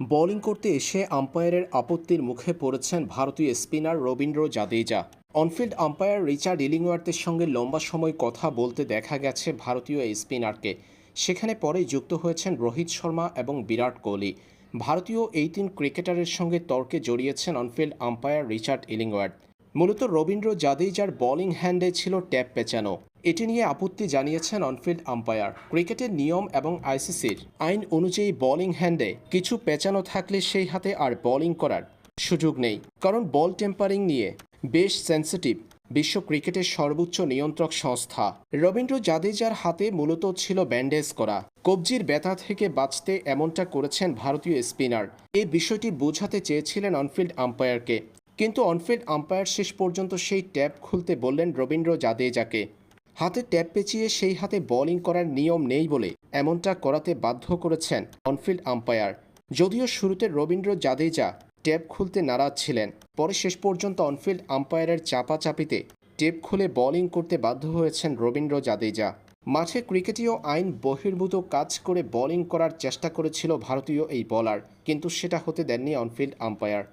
Bowling করতে এসে আম্পায়ারের আপত্তির মুখে পড়েছেন ভারতীয় spinner Ravindra Jadeja. On field umpire Richard ইলিংওয়ার্থের সঙ্গে লম্বা সময় কথা বলতে দেখা গেছে ভারতীয় স্পিনারকে। সেখানে পরে যুক্ত হয়েছেন রোহিত শর্মা এবং বিরাট কোহলি। ভারতীয় এই তিন ক্রিকেটারের সঙ্গে তর্কে জড়িয়েছেন অনফিল্ড আম্পায়ার রিচার্ড ইলিংওয়ার্থ। মূলত রবীন্দ্র জাদেজার বোলিং হ্যান্ডে ছিল ট্যাপ পেঁচানো। এটি নিয়ে আপত্তি জানিয়েছেন অনফিল্ড আম্পায়ার, ক্রিকেটের নিয়ম এবং আইসিসির। আইন অনুযায়ী বোলিং হ্যান্ডে কিছু পেঁচানো থাকলে সেই হাতে আর বোলিং করার সুযোগ নেই। কারণ বল টেম্পারিং নিয়ে বেশ সেন্সিটিভ বিশ্ব ক্রিকেটের সর্বোচ্চ নিয়ন্ত্রক সংস্থা। রবীন্দ্র জাদেজার হাতে মূলত ছিল ব্যান্ডেজ করা। কবজির ব্যথা থেকে বাঁচতে এমনটা করেছেন ভারতীয় স্পিনার। এই বিষয়টি বোঝাতে চেয়েছিলেন অনফিল্ড আম্পায়ারকে। কিন্তু অনফিল্ড আম্পায়ার শেষ পর্যন্ত সেই ট্যাপ খুলতে বললেন রবীন্দ্র জাদেজাকে। হাতে ট্যাপ পেঁচিয়ে সেই হাতে বোলিং করার নিয়ম নেই বলে এমনটা করাতে বাধ্য করেছেন অনফিল্ড আম্পায়ার। যদিও শুরুতে রবীন্দ্র জাদেজা ট্যাপ খুলতে নারাজ ছিলেন, পরে শেষ পর্যন্ত অনফিল্ড আম্পায়ারের চাপাচাপিতে টেপ খুলে বোলিং করতে বাধ্য হয়েছেন রবীন্দ্র জাদেজা। মাঠে ক্রিকেটীয় আইন বহির্ভূত কাজ করে বোলিং করার চেষ্টা করেছিল ভারতীয় এই বলার কিন্তু সেটা হতে দেননি অনফিল্ড আম্পায়ার।